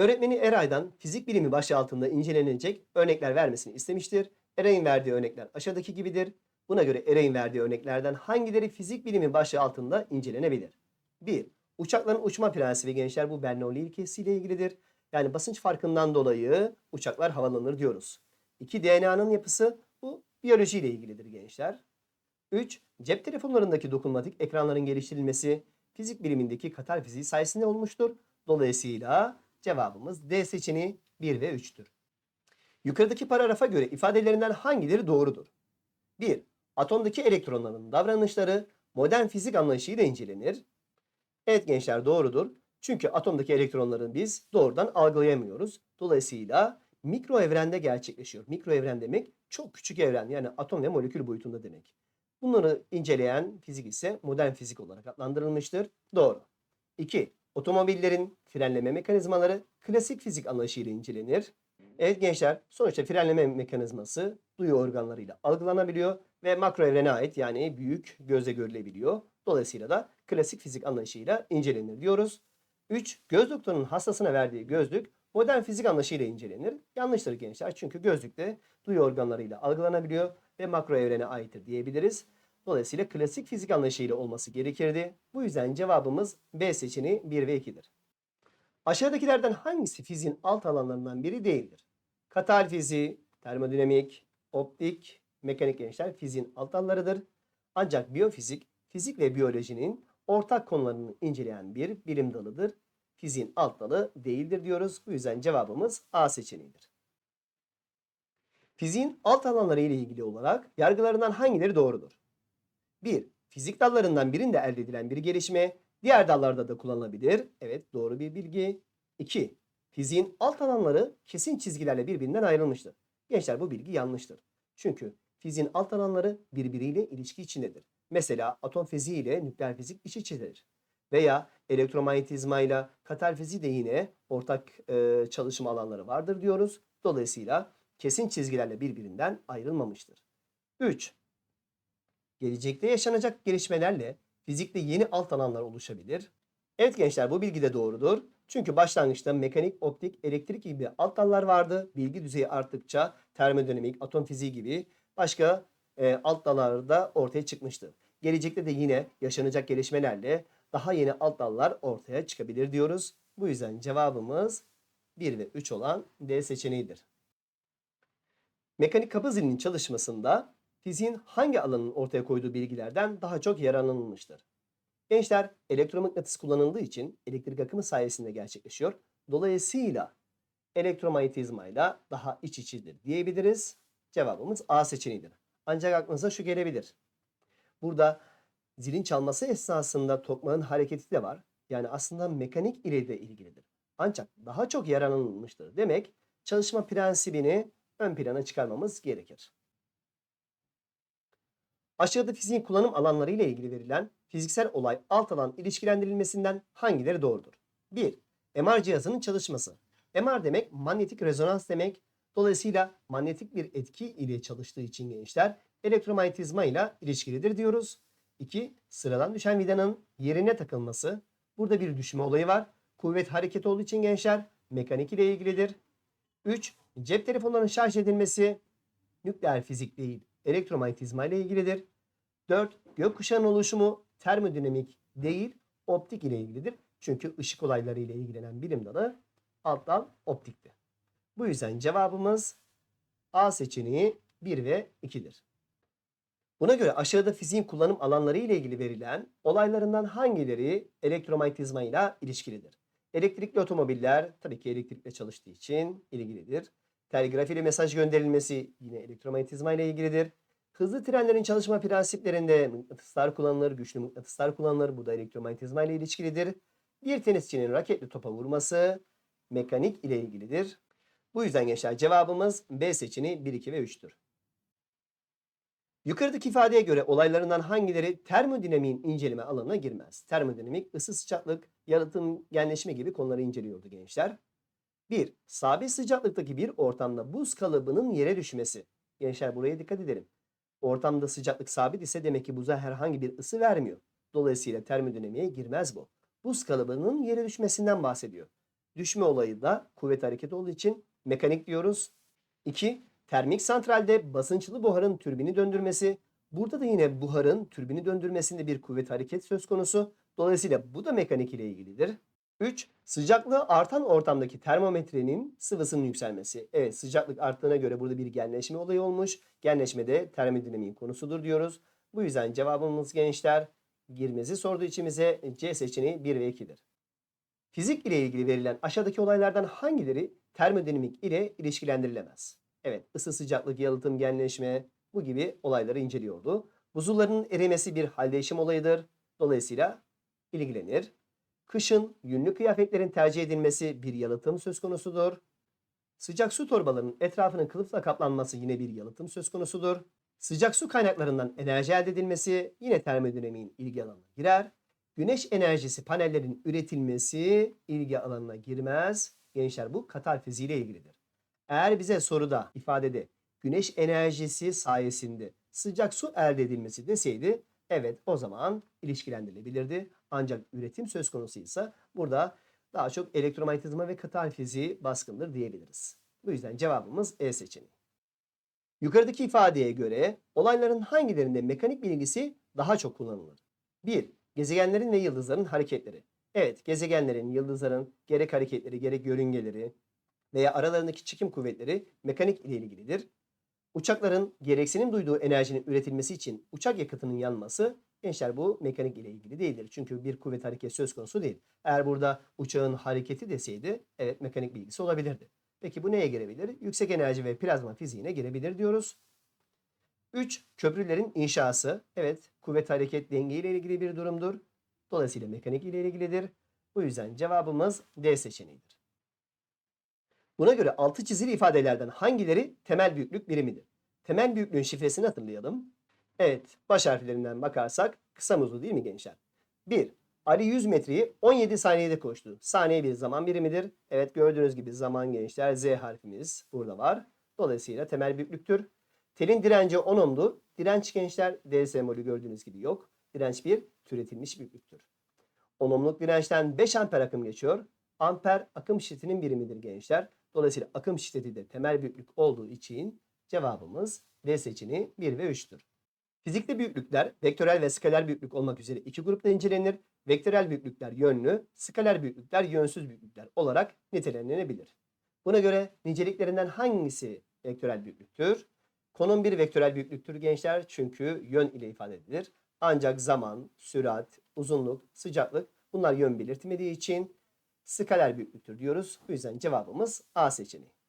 Öğretmeni Eray'dan fizik bilimi başlığı altında incelenecek örnekler vermesini istemiştir. Eray'ın verdiği örnekler aşağıdaki gibidir. Buna göre Eray'ın verdiği örneklerden hangileri fizik bilimi başlığı altında incelenebilir? 1. Uçakların uçma prensibi gençler bu Bernoulli ilkesiyle ilgilidir. Yani basınç farkından dolayı uçaklar havalanır diyoruz. 2. DNA'nın yapısı bu biyolojiyle ilgilidir gençler. 3. Cep telefonlarındaki dokunmatik ekranların geliştirilmesi fizik bilimindeki katal fiziği sayesinde olmuştur. Dolayısıyla cevabımız D seçeneği 1 ve 3'tür. Yukarıdaki paragrafa göre ifadelerinden hangileri doğrudur? 1. Atomdaki elektronların davranışları modern fizik anlayışıyla incelenir. Evet gençler doğrudur. Çünkü atomdaki elektronları biz doğrudan algılayamıyoruz. Dolayısıyla mikro evrende gerçekleşiyor. Mikro evren demek çok küçük evren yani atom ve molekül boyutunda demek. Bunları inceleyen fizik ise modern fizik olarak adlandırılmıştır. Doğru. 2. Otomobillerin frenleme mekanizmaları klasik fizik anlayışıyla incelenir. Evet gençler sonuçta frenleme mekanizması duyu organlarıyla algılanabiliyor ve makro evrene ait yani büyük gözle görülebiliyor. Dolayısıyla da klasik fizik anlayışıyla incelenir diyoruz. 3. Göz doktorunun hastasına verdiği gözlük modern fizik anlayışıyla incelenir. Yanlıştır gençler çünkü gözlükte duyu organlarıyla algılanabiliyor ve makro evrene aittir diyebiliriz. Dolayısıyla klasik fizik anlayışıyla olması gerekirdi. Bu yüzden cevabımız B seçeneği 1 ve 2'dir. Aşağıdakilerden hangisi fiziğin alt alanlarından biri değildir? Katal fiziği, termodinamik, optik, mekanik gençler fiziğin alt dallarıdır. Ancak biyofizik, fizik ve biyolojinin ortak konularını inceleyen bir bilim dalıdır. Fiziğin alt dalı değildir diyoruz. Bu yüzden cevabımız A seçeneğidir. Fiziğin alt alanları ile ilgili olarak yargılarından hangileri doğrudur? 1. Fizik dallarından birinde elde edilen bir gelişme diğer dallarda da kullanılabilir. Evet doğru bir bilgi. 2. Fiziğin alt alanları kesin çizgilerle birbirinden ayrılmıştır. Gençler bu bilgi yanlıştır. Çünkü fiziğin alt alanları birbiriyle ilişki içindedir. Mesela atom fiziği ile nükleer fizik iç içedir. Veya elektromanyetizma ile katal fiziği de yine ortak e, çalışma alanları vardır diyoruz. Dolayısıyla kesin çizgilerle birbirinden ayrılmamıştır. 3. Gelecekte yaşanacak gelişmelerle fizikte yeni alt alanlar oluşabilir. Evet gençler bu bilgi de doğrudur. Çünkü başlangıçta mekanik, optik, elektrik gibi alt dallar vardı. Bilgi düzeyi arttıkça termodinamik, atom fiziği gibi başka e, alt dallar da ortaya çıkmıştı. Gelecekte de yine yaşanacak gelişmelerle daha yeni alt dallar ortaya çıkabilir diyoruz. Bu yüzden cevabımız 1 ve 3 olan D seçeneğidir. Mekanik kapı zilinin çalışmasında fiziğin hangi alanın ortaya koyduğu bilgilerden daha çok yararlanılmıştır? Gençler elektromıknatıs kullanıldığı için elektrik akımı sayesinde gerçekleşiyor. Dolayısıyla elektromanyetizmayla daha iç içidir diyebiliriz. Cevabımız A seçeneğidir. Ancak aklınıza şu gelebilir. Burada zilin çalması esnasında tokmağın hareketi de var. Yani aslında mekanik ile de ilgilidir. Ancak daha çok yararlanılmıştır. Demek çalışma prensibini ön plana çıkarmamız gerekir. Aşağıda fiziğin kullanım alanları ile ilgili verilen fiziksel olay alt alan ilişkilendirilmesinden hangileri doğrudur? 1. MR cihazının çalışması. MR demek manyetik rezonans demek. Dolayısıyla manyetik bir etki ile çalıştığı için gençler elektromanyetizma ile ilişkilidir diyoruz. 2. Sıradan düşen vidanın yerine takılması. Burada bir düşme olayı var. Kuvvet hareket olduğu için gençler mekanik ile ilgilidir. 3. Cep telefonlarının şarj edilmesi nükleer fizik değil elektromanyetizma ile ilgilidir. 4. Gökkuşağının oluşumu termodinamik değil optik ile ilgilidir. Çünkü ışık olayları ile ilgilenen bilim dalı alt dal optikti. Bu yüzden cevabımız A seçeneği 1 ve 2'dir. Buna göre aşağıda fiziğin kullanım alanları ile ilgili verilen olaylarından hangileri elektromanyetizma ile ilişkilidir? Elektrikli otomobiller tabii ki elektrikle çalıştığı için ilgilidir. Telgraf ile mesaj gönderilmesi yine elektromanyetizma ile ilgilidir. Hızlı trenlerin çalışma prensiplerinde mıknatıslar kullanılır, güçlü mıknatıslar kullanılır. Bu da elektromanyetizma ile ilişkilidir. Bir tenisçinin raketli topa vurması mekanik ile ilgilidir. Bu yüzden gençler cevabımız B seçeneği 1, 2 ve 3'tür. Yukarıdaki ifadeye göre olaylarından hangileri termodinamiğin inceleme alanına girmez? Termodinamik, ısı sıcaklık, yalıtım, genleşme gibi konuları inceliyordu gençler. 1. Sabit sıcaklıktaki bir ortamda buz kalıbının yere düşmesi. Gençler buraya dikkat edelim. Ortamda sıcaklık sabit ise demek ki buza herhangi bir ısı vermiyor. Dolayısıyla termodinamiğe girmez bu. Buz kalıbının yere düşmesinden bahsediyor. Düşme olayı da kuvvet hareketi olduğu için mekanik diyoruz. 2. Termik santralde basınçlı buharın türbini döndürmesi. Burada da yine buharın türbini döndürmesinde bir kuvvet hareket söz konusu. Dolayısıyla bu da mekanik ile ilgilidir. 3. Sıcaklığı artan ortamdaki termometrenin sıvısının yükselmesi. Evet sıcaklık arttığına göre burada bir genleşme olayı olmuş. Genleşme de termodinamiğin konusudur diyoruz. Bu yüzden cevabımız gençler girmesi sorduğu içimize C seçeneği 1 ve 2'dir. Fizik ile ilgili verilen aşağıdaki olaylardan hangileri termodinamik ile ilişkilendirilemez? Evet ısı sıcaklık yalıtım genleşme bu gibi olayları inceliyordu. Buzulların erimesi bir hal değişim olayıdır. Dolayısıyla ilgilenir. Kışın yünlü kıyafetlerin tercih edilmesi bir yalıtım söz konusudur. Sıcak su torbalarının etrafının kılıfla kaplanması yine bir yalıtım söz konusudur. Sıcak su kaynaklarından enerji elde edilmesi yine termodinamiğin ilgi alanına girer. Güneş enerjisi panellerin üretilmesi ilgi alanına girmez. Gençler bu katal fiziğiyle ilgilidir. Eğer bize soruda ifadede güneş enerjisi sayesinde sıcak su elde edilmesi deseydi evet o zaman ilişkilendirilebilirdi. Ancak üretim söz konusuysa burada daha çok elektromanyetizma ve katal fiziği baskındır diyebiliriz. Bu yüzden cevabımız E seçeneği. Yukarıdaki ifadeye göre olayların hangilerinde mekanik bilgisi daha çok kullanılır? 1. Gezegenlerin ve yıldızların hareketleri. Evet, gezegenlerin, yıldızların gerek hareketleri, gerek yörüngeleri veya aralarındaki çekim kuvvetleri mekanik ile ilgilidir. Uçakların gereksinim duyduğu enerjinin üretilmesi için uçak yakıtının yanması gençler bu mekanik ile ilgili değildir. Çünkü bir kuvvet hareket söz konusu değil. Eğer burada uçağın hareketi deseydi evet mekanik bilgisi olabilirdi. Peki bu neye girebilir? Yüksek enerji ve plazma fiziğine girebilir diyoruz. 3. Köprülerin inşası. Evet, kuvvet hareket denge ile ilgili bir durumdur. Dolayısıyla mekanik ile ilgilidir. Bu yüzden cevabımız D seçeneğidir. Buna göre altı çizili ifadelerden hangileri temel büyüklük birimidir? Temel büyüklüğün şifresini hatırlayalım. Evet, baş harflerinden bakarsak kısa muzlu değil mi gençler? 1. Ali 100 metreyi 17 saniyede koştu. Saniye bir zaman birimidir. Evet gördüğünüz gibi zaman gençler Z harfimiz burada var. Dolayısıyla temel büyüklüktür. Telin direnci 10 ohmdu. Direnç gençler D sembolü gördüğünüz gibi yok. Direnç bir türetilmiş büyüklüktür. 10 ohmluk dirençten 5 amper akım geçiyor. Amper akım şiddetinin birimidir gençler. Dolayısıyla akım şiddeti de temel büyüklük olduğu için cevabımız D seçeneği 1 ve 3'tür. Fizikte büyüklükler vektörel ve skaler büyüklük olmak üzere iki grupta incelenir. Vektörel büyüklükler yönlü, skaler büyüklükler yönsüz büyüklükler olarak nitelendirilebilir. Buna göre niceliklerinden hangisi vektörel büyüklüktür? Konum bir vektörel büyüklüktür gençler çünkü yön ile ifade edilir. Ancak zaman, sürat, uzunluk, sıcaklık bunlar yön belirtmediği için skaler büyüklüktür diyoruz. Bu yüzden cevabımız A seçeneği.